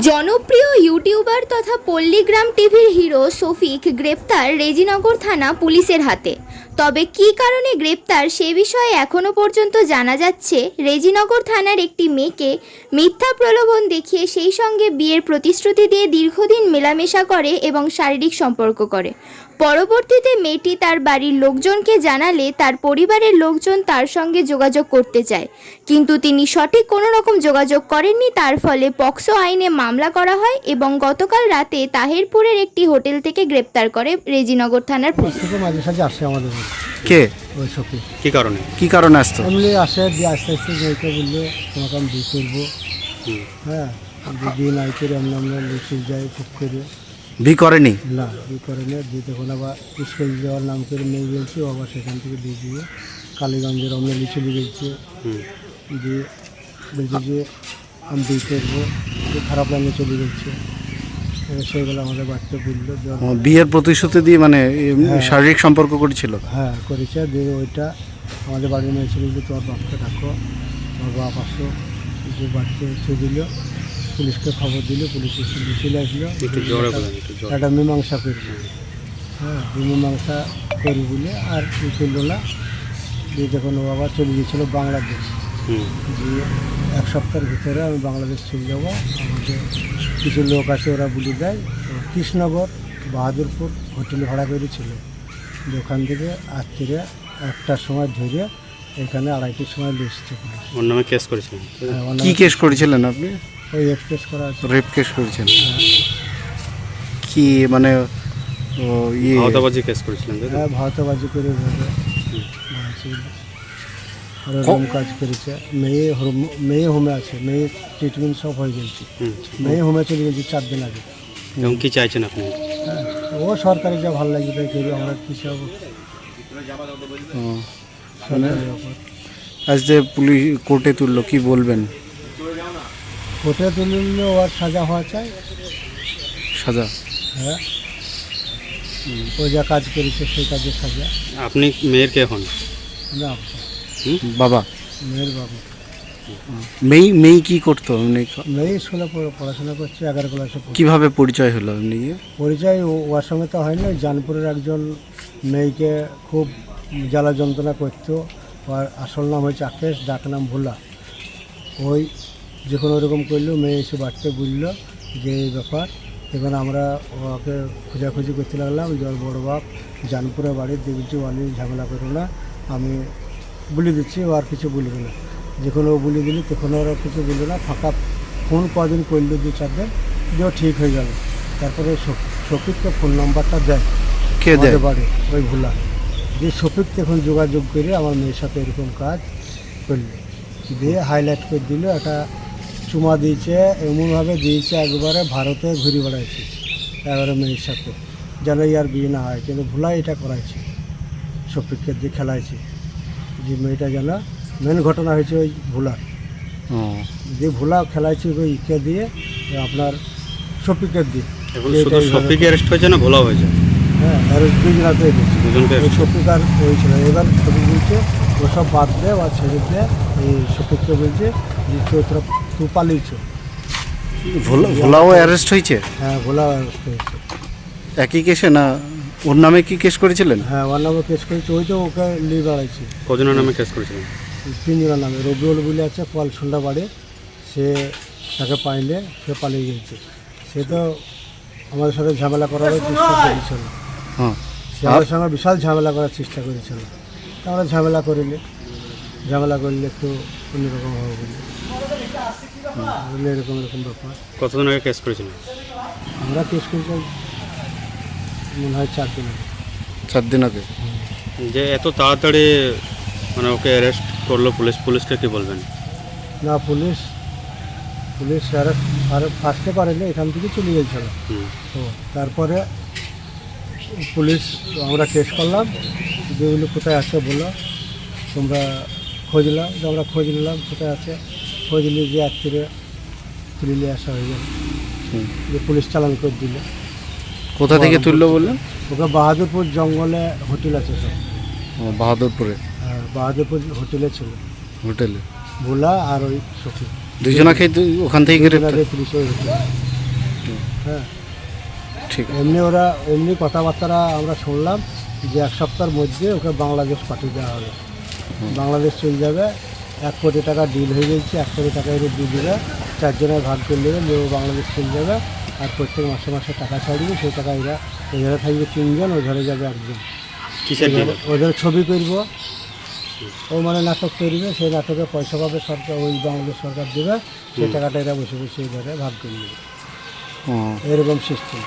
জনপ্রিয় ইউটিউবার তথা পল্লীগ্রাম টিভির হিরো শফিক গ্রেপ্তার রেজিনগর থানা পুলিশের হাতে। তবে কি কারণে গ্রেপ্তার সে বিষয়ে এখনও পর্যন্ত জানা যাচ্ছে, রেজিনগর থানার একটি মেয়েকে মিথ্যা প্রলোভন দেখিয়ে সেই সঙ্গে বিয়ের প্রতিশ্রুতি দিয়ে দীর্ঘদিন মেলামেশা করে এবং শারীরিক সম্পর্ক করে। পরবর্তীতে মেয়েটি তার বাড়ির লোকজনকে জানালে তার পরিবারের লোকজন তার সঙ্গে যোগাযোগ করতে চায়। কিন্তু তিনি সঠিক কোনো রকম যোগাযোগ করেননি তার ফলে পক্সো আইনে মামলা করা হয় এবং গতকাল রাতে তাহেরপুরের একটি হোটেল থেকে গ্রেপ্তার করে রেজিনগর থানার পুলিশ। থেকে মাঝে সাঝে আসে আমাদের বাড়ি, কে? ওই সখী কি কারণে? কি কারণে আসতো? এমনি আসে দিয়ে আস্তে আস্তে মেয়েকে বলল তোমাকে আমি বিয়ে করব হ্যাঁ দিদি নাই করে আমরা আমরা লিচু যাই খুব করে। বি করেনি? না বিয়ে করে না দিয়ে তখন আবার স্কুল যাওয়ার নাম করে মেয়ে গেছি আবার সেখান থেকে দিয়ে দিয়ে কালীগঞ্জের আমরা লিচু গেছি হুম। দিয়ে বলছি যে আমি বিয়ে করব। খারাপ লাইনে চলে এবার সেগুলো আমাদের বাড়িতে বলল বিয়ের প্রতিশ্রুতি দিয়ে মানে হ্যাঁ। শারীরিক সম্পর্ক করেছিল? হ্যাঁ করেছে। দিয়ে ওইটা আমাদের বাড়ির মেয়ে ছিল যে তোমার বাপকে ডাকো তোমার বাপ আসো। যে বাড়িতে দিল। পুলিশকে খবর দিল পুলিশ এসে নিয়ে চলে আসলো। একটু মীমাংসা করব হ্যাঁ মীমাংসা করি বলে আর করল না দিয়ে যখন ও আবার চলে গিয়েছিল বাংলাদেশ হুম। দিয়ে এক সপ্তাহের ভিতরে আমি বাংলাদেশ চলে যাব। আমাদের কিছু লোক আছে ওরা বলে দেয় কৃষ্ণনগর বাহাদুরপুর হোটেল ভাড়া করেছিল ওখান থেকে রাত্রিরে একটার সময় ধরে এখানে আড়াইটির সময় লিখছে পুলিশ। ওর নামে কেস করেছিলেন? হ্যাঁ, কি নামে- কেস করেছিলেন আপনি? ওই এক্সপ্রেস করা আছে। রেপ কেস করেছেন। কি মানে ও ইয়ে? আওতাবাজি কেস করেছিলেন হ্যাঁ ভারতবাজি করে এভাবে বানাচ্ছিল। আর রুম কাজ করেছে। মেয়ে হোম- মেয়ে হোমে আছে। মেয়ে ট্রিটমেন্ট সব হয়ে গেছে। মেয়ে হোমে চলে গেছে চার দিন আগে। এবং কি চাইছেন আপনি? হ্যাঁ ও সরকারি যা ভালো লাগবে তাই করবে আমরা কী সব ব্যাপার। আজ যে পুলিশ কোর্টে তুললো কি বলবেন? কোর্টে তুললে ওর সাজা হওয়া চাই। সাজা? হ্যাঁ। ও যা কাজ করেছে সেই কাজের সাজা। আপনি মেয়ের কে হন? না। বাবা। মেয়ের বাবু। মেয়ে মেয়ে কি করতো? এমনি মেয়ে স্কুলে পড়াশোনা করছে এগারো ক্লাসে। কীভাবে পরিচয় হলো এমনি পরিচয় ওর সঙ্গে তো হয়নি। জানপুরের একজন মেয়েকে খুব জ্বালা যন্ত্রণা করতো। ওর আসল নাম হয়েছে আকেশ ডাক নাম ভোলা। ওই যখন ওরকম করল মেয়ে এসে বাড়িতে বলল যে এই ব্যাপার। এখন আমরা ওকে খোঁজাখুঁজি করতে লাগলাম। ওর বড় বাপ জানপুরে বাড়ি দেখছি অনেক ঝামেলা করো না। আমি বলে দিচ্ছি ও আর কিছু বলবে না। যখন ও বলে দিল তখন ওরা কিছু বলল না। ফাঁকা ফোন কদিন করল দু চার দিন যে ও ঠিক হয়ে গেল তারপরে শফ- শফিককে ফোন নাম্বারটা দেয় কে দেয়? বাড়ি ওই ভুলা। যে শফিক তখন যোগাযোগ করে আমার মেয়ের সাথে এরকম কাজ করল। দিয়ে হাইলাইট করে দিল একটা চুমা দিয়েছে এমনভাবে দিয়েছে একবারে ভারতে ঘুরে বেড়াইছে এবারে মেয়ের সাথে। যেন ইয়ার বিয়ে না হয় কিন্তু ভোলা এটা করাইছে শফিককে দিয়ে খেলাইছে যে মেয়েটা যেন মেন ঘটনা হয়েছে ওই ভোলার। যে ভোলা খেলাইছে ওই ইকে দিয়ে আপনার শফিকের দিয়ে। অ্যারেস্ট হয়েছে না ভোলা হয়েছে? হ্যাঁ আর ওই এবার ছবি বলছে ওসব বাদ দে বা ছেড়ে দে এই শফিককে বলছে যে চৈত্র তু পালিয়েছ ভোলা ভোলাও অ্যারেস্ট হয়েছে? হ্যাঁ ভোলা অবস্থা হয়েছে। একই কেসে না ওর নামে কি কেস করেছিলেন? হ্যাঁ ওর নামে কেস করেছে ওই তো ওকে নিয়ে বেড়াইছে। কজনের নামে কেস করেছিলেন? তিনজনের নামে রবিউল বলে আছে কল সন্ধ্যা বাড়ি সে তাকে পাইলে সে পালিয়ে গেছে। সে তো আমাদের সাথে ঝামেলা করার চেষ্টা করেছিল। হ্যাঁ। সে আমাদের সঙ্গে বিশাল ঝামেলা করার চেষ্টা করেছিল। তা আমরা ঝামেলা করিলে ঝামেলা করলে একটু অন্যরকম হবে বলে এরকম এরকম ব্যাপার। কতদিন আগে কেস করেছিলেন? আমরা কেস করেছি মনে হয় চার দিন আগে। চার দিন আগে? যে এত তাড়াতাড়ি মানে ওকে অ্যারেস্ট করল পুলিশ পুলিশকে কি বলবেন? না পুলিশ পুলিশ আর আর ফার্স্টে করেনি এখান থেকে চলে গেছিল। তো তারপরে পুলিশ আমরা কেস করলাম যেগুলো কোথায় আছে বলো তোমরা খোঁজলাম যে আমরা খোঁজ নিলাম কোথায় আছে। খোঁজ নিয়ে যে রাত্রিরে তুলে নিয়ে আসা হয়ে গেল। যে পুলিশ চালান করে দিল। কোথা থেকে তুললো বললেন? ওকে বাহাদুরপুর জঙ্গলে হোটেল আছে সব। বাহাদুরপুরে? আর বাহাদুরপুর হোটেলে ছিল। হোটেলে? ভোলা আর ওই সখী। দুজনাকে ওখান থেকে। হ্যাঁ ঠিক এমনি ওরা এমনি কথাবার্তা আমরা শুনলাম যে এক সপ্তাহের মধ্যে ওকে বাংলাদেশ পাঠিয়ে দেওয়া হবে। বাংলাদেশ চলে যাবে। এক কোটি টাকা ডিল হয়ে গেছে এক কোটি টাকা এর দিয়ে দেবে। চারজনের ভাগ করে নেবে নিয়ে ও বাংলাদেশ চলে যাবে। আর প্রত্যেক মাসে মাসে টাকা ছাড়বে সেই টাকা এরা ওই ধরে থাকবে তিনজন ও ধরে যাবে একজন। ওদের ছবি করব। ও মানে নাটক করবে সেই নাটকে পয়সা পাবে সরকার ওই বাংলাদেশ সরকার দেবে। সেই টাকাটা এরা বসে বসে ধরে ভাগ করে নেবে। এরকম সিস্টেম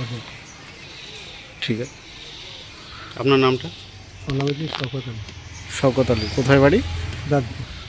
ওদের ঠিক আছে। আপনার নামটা? অনামিতি শকত শওকত আলী। কোথায় বাড়ি? দাঁতপুর।